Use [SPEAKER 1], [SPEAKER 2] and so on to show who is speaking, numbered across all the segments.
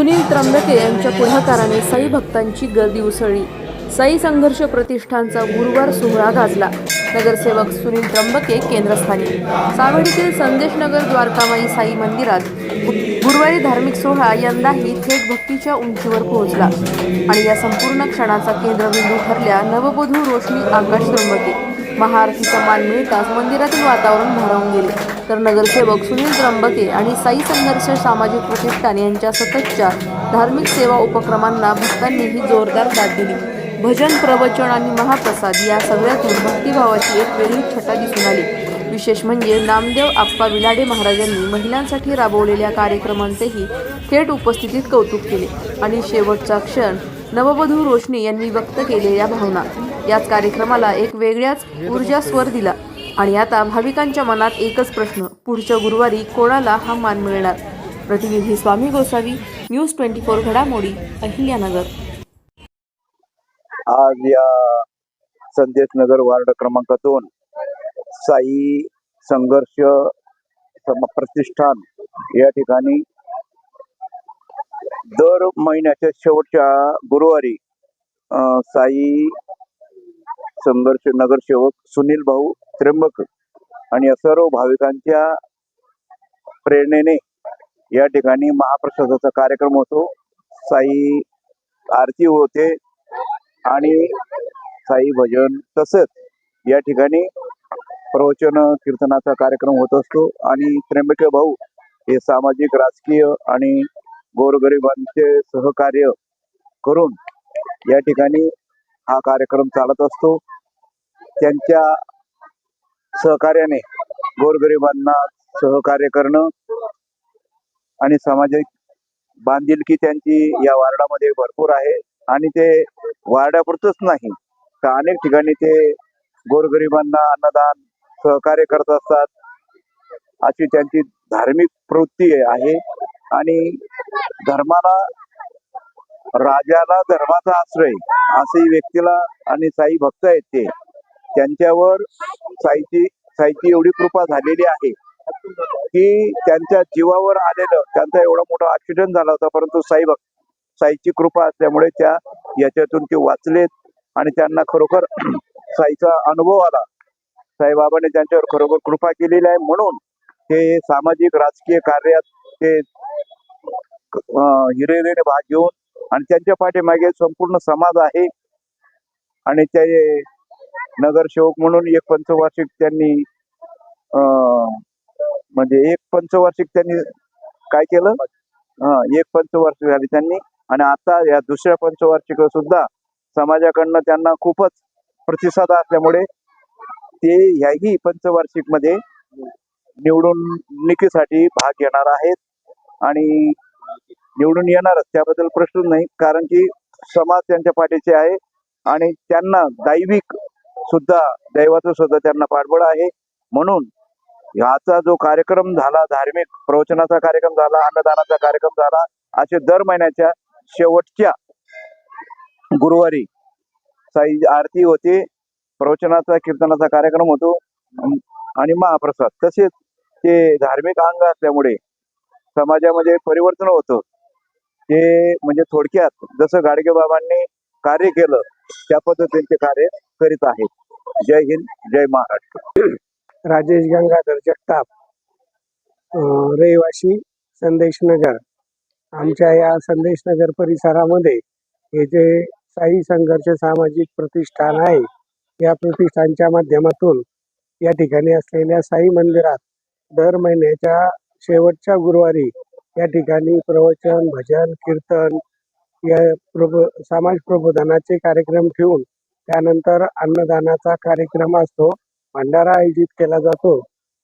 [SPEAKER 1] सुनील त्र्यंबके यांच्या पुढाकाराने साई भक्तांची गर्दी उसळली. साई संघर्ष प्रतिष्ठानचा गुरुवार सोहळा गाजला. नगरसेवक सुनील त्र्यंबके केंद्रस्थानी. सावडीतील संदेशनगर द्वारकामाई साई मंदिरात गु- गुरुवारी धार्मिक सोहळा यंदाही थेट भक्तीच्या उंचीवर पोहोचला. आणि या संपूर्ण क्षणाचा केंद्रबिंदू ठरल्या नववधू रोशनी आकाश त्र्यंबके. महाआरतीचा मान मिळताच मंदिरातील वातावरण भारावून गेले. तर नगरसेवक सुनील त्र्यंबके आणि साई संघर्ष सामाजिक प्रतिष्ठान यांच्या सततच्या धार्मिक सेवा उपक्रमांना भक्तांनीही जोरदार दाद दिली. भजन प्रवचन आणि महाप्रसाद या सगळ्यातून भक्तिभावाची एक वेगळी छटा दिसून आली. विशेष म्हणजे नामदेव आप्पा विलाडे महाराजांनी महिलांसाठी राबवलेल्या कार्यक्रमांचेही थेट उपस्थितीत कौतुक केले. आणि शेवटचा क्षण नववधू रोशनी यांनी व्यक्त केलेल्या भावना. याच कार्यक्रमाला एक वेगळ्याच ऊर्जा स्वर दिला. आणि आता भाविकांच्या मनात एकच प्रश्न पुढच्या गुरुवारी कोणाला हा मान मिळणार? प्रतिनिधी Swami Gosavi news twenty four घडामोडी अहिल्यानगर.
[SPEAKER 2] आज या संदेश नगर वार्ड क्रमांक दोन साई संघर्ष प्रतिष्ठान या ठिकाणी दर महिन्याच्या शेवटच्या गुरुवारी अं, साई संघर्ष नगरसेवक सुनील भाऊ त्र्यंबक आणि या सर्व भाविकांच्या प्रेरणेने या ठिकाणी महाप्रसादाचा कार्यक्रम होतो. साई आरती होते आणि साई भजन तसंच या ठिकाणी प्रवचन कीर्तनाचा कार्यक्रम होत असतो. आणि त्र्यंबके भाऊ हे सामाजिक राजकीय आणि गोरगरिबांचे सहकार्य करून या ठिकाणी हा कार्यक्रम चालत असतो. त्यांच्या सहकार्याने गोरगरिबांना सहकार्य करणं आणि सामाजिक बांधिलकी त्यांची या वार्डामध्ये भरपूर आहे. आणि ते वार्डापुरतच नाही तर अनेक ठिकाणी ते गोरगरिबांना अन्नदान सहकार्य करत असतात. अशी त्यांची धार्मिक प्रवृत्ती आहे. आणि धर्माला राजाला धर्माचा आश्रय असे व्यक्तीला आणि साई भक्त आहेत ते. त्यांच्यावर साईची साईची एवढी कृपा झालेली आहे की त्यांच्या जीवावर आलेलं त्यांचा एवढा मोठा ऍक्सिडेंट झाला होता परंतु साई भक्त साईची कृपा असल्यामुळे त्या याच्यातून ते वाचलेत आणि त्यांना खरोखर साईचा अनुभव आला. साईबाबाने त्यांच्यावर खरोखर कृपा केलेली आहे म्हणून ते सामाजिक राजकीय कार्यात ते हिरेने भाग घेऊन आणि त्यांच्या पाठीमागे संपूर्ण समाज आहे. आणि ते नगरसेवक म्हणून एक पंचवार्षिक त्यांनी अं, म्हणजे एक पंचवार्षिक त्यांनी काय केलं? हा एक पंचवार्षिक झाली त्यांनी. आणि आता या दुसऱ्या पंचवार्षिक सुद्धा समाजाकडनं त्यांना खूपच प्रतिसाद असल्यामुळे ते ह्याही पंचवार्षिकमध्ये निवडणुकीसाठी भाग घेणार आहेत. आणि निवडून येणारच त्याबद्दल प्रश्न नाही. कारण की समाज त्यांच्या पाठीचे आहे आणि त्यांना दैविक सुद्धा दैवाचं सुद्धा त्यांना पाठबळ आहे. म्हणून ह्याचा जो कार्यक्रम झाला धार्मिक प्रवचनाचा कार्यक्रम झाला अन्नदानाचा कार्यक्रम झाला असे दर महिन्याच्या शेवटच्या गुरुवारी साई आरती होते प्रवचनाचा कीर्तनाचा कार्यक्रम होतो आणि महाप्रसाद. तसेच ते धार्मिक अंग असल्यामुळे समाजामध्ये परिवर्तन होतं. ते म्हणजे थोडक्यात जसं गाडगे बाबांनी कार्य केलं त्या पद्धतीने ते कार्य करीत आहेत. जय हिंद जय महाराष्ट्र.
[SPEAKER 3] राजेश गंगाधर जगताप अं, रहिवासी संदेश नगर आमच्या या संदेश नगर परिसरामध्ये हे जे साई संघर्ष सामाजिक प्रतिष्ठान आहे या प्रतिष्ठानच्या माध्यमातून या ठिकाणी असलेल्या साई मंदिरात दर महिन्याच्या शेवटच्या गुरुवारी या ठिकाणी प्रवचन भजन कीर्तन या प्रब समाज प्रबोधनाचे कार्यक्रम ठेवून त्यानंतर अन्नदानाचा कार्यक्रम असतो. भंडारा आयोजित केला जातो.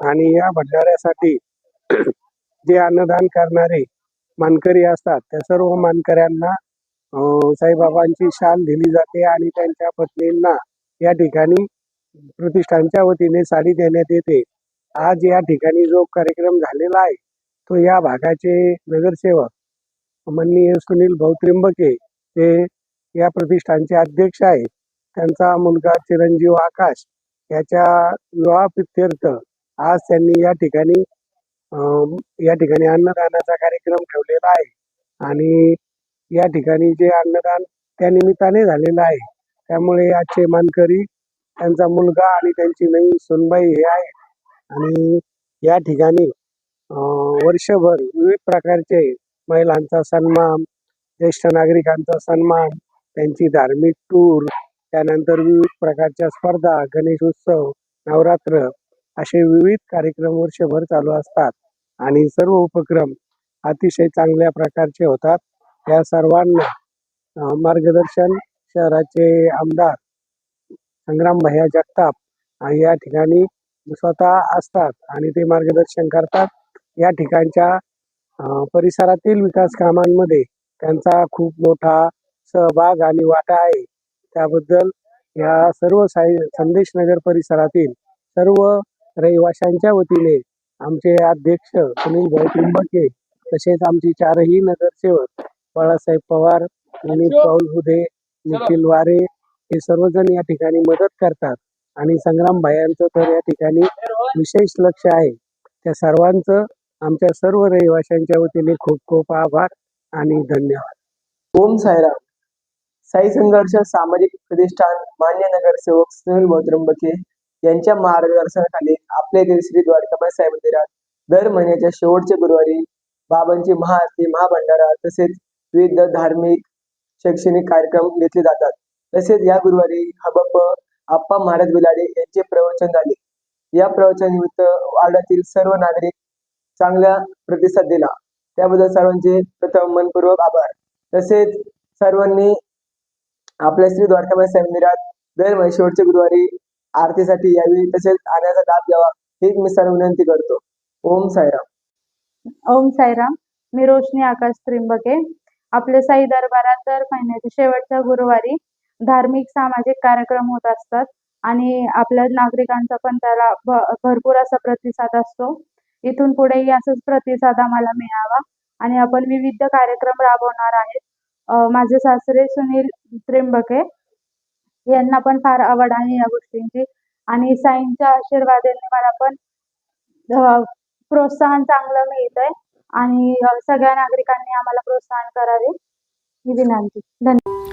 [SPEAKER 3] आणि या भंडाऱ्यासाठी जे अन्नदान करणारे मानकरी असतात त्या सर्व मानकऱ्यांना साईबाबांची शाल दिली जाते आणि त्यांच्या पत्नींना या ठिकाणी प्रतिष्ठानच्या वतीने साडी देण्यात येते. आज या ठिकाणी जो कार्यक्रम झालेला आहे तो या भागाचे नगरसेवक माननीय सुनील भाऊ त्रिंबके हे या प्रतिष्ठानचे अध्यक्ष आहेत. त्यांचा मुलगा चिरंजीव आकाश याच्या विवाह प्रित्यर्थ आज त्यांनी या ठिकाणी या ठिकाणी अन्नदानाचा कार्यक्रम ठेवलेला आहे. आणि या ठिकाणी जे अन्नदान त्या निमित्ताने झालेलं आहे. त्यामुळे आजचे मानकरी त्यांचा मुलगा आणि त्यांची नवीन सुनबाई हे आहे आणि या ठिकाणी वर्षभर विविध प्रकारचे महिलांचा सन्मान ज्येष्ठ नागरिकांचा सन्मान त्यांची धार्मिक टूर त्यानंतर विविध प्रकारच्या स्पर्धा गणेश उत्सव नवरात्र असे विविध कार्यक्रम वर्षभर चालू असतात. आणि सर्व उपक्रम अतिशय चांगल्या प्रकारचे होतात. या सर्वांना मार्गदर्शन शहराचे आमदार संग्राम भैया जगताप या ठिकाणी स्वतः असतात आणि ते मार्गदर्शन करतात. या ठिकाणच्या परिसरातील विकास कामांमध्ये त्यांचा खूप मोठा सहभाग आणि वाटा आहे. त्याबद्दल या सर्व साई संदेश नगर परिसरातील सर्व रहिवाशांच्या वतीने आमचे अध्यक्ष सुनील भाई त्रिंबके तसेच आमचे चारही नगरसेवक बाळासाहेब पवार विनीत पाऊल हुदे निखिल वारे हे सर्वजण या ठिकाणी मदत करतात आणि संग्राम भायांचं तर या ठिकाणी विशेष लक्ष आहे. त्या सर्वांचं आमच्या सर्व रहिवाशांच्या वतीने खूप खूप आभार आणि धन्यवाद.
[SPEAKER 4] ओम साईराम. साई संघर्ष सामाजिक प्रतिष्ठान मान्य नगरसेवक सुनील मोत्रंबके यांच्या मार्गदर्शनाखाली आपल्या येथील श्री द्वारकाबाई साई मंदिरात दर महिन्याच्या शेवटच्या गुरुवारी बाबांची महाआरती महाभंडारा तसेच विविध धार्मिक शैक्षणिक कार्यक्रम घेतले जातात. तसेच या गुरुवारी हबप आप्पा महाराज बिलाडे यांचे प्रवचन झाले. या प्रवचनानिमित्त वार्डातील सर्व नागरिक चांगला प्रतिसाद दिला. त्याबद्दल सर्वांचे प्रथम मनपूर्वक आभार. तसेच सर्वांनी आपल्या श्री द्वारकामाई मंदिरात दर शेवटच्या गुरुवारी आरतीसाठी यावी तसेच आण्याचा लाभ घ्यावा हीच मी सर्व विनंती करतो. ओम साईराम.
[SPEAKER 5] ओम साईराम. मी रोशनी आकाश त्रिंबके. आपले साई दरबारात दर महिन्याच्या शेवटच्या गुरुवारी धार्मिक सामाजिक कार्यक्रम होत असतात आणि आपल्या नागरिकांचा पण त्याला भरपूर असा प्रतिसाद असतो. इथून पुढेही असंच प्रतिसाद आम्हाला मिळावा. आणि आपण विविध कार्यक्रम राबवणार आहेत. माझे सासरे सुनील त्रिंबके यांना पण फार आवड आहे या गोष्टींची. आणि साईंच्या आशीर्वादाने मला पण प्रोत्साहन चांगलं मिळतंय. आणि सगळ्या नागरिकांनी आम्हाला प्रोत्साहन करावे ही विनंती. धन्यवाद.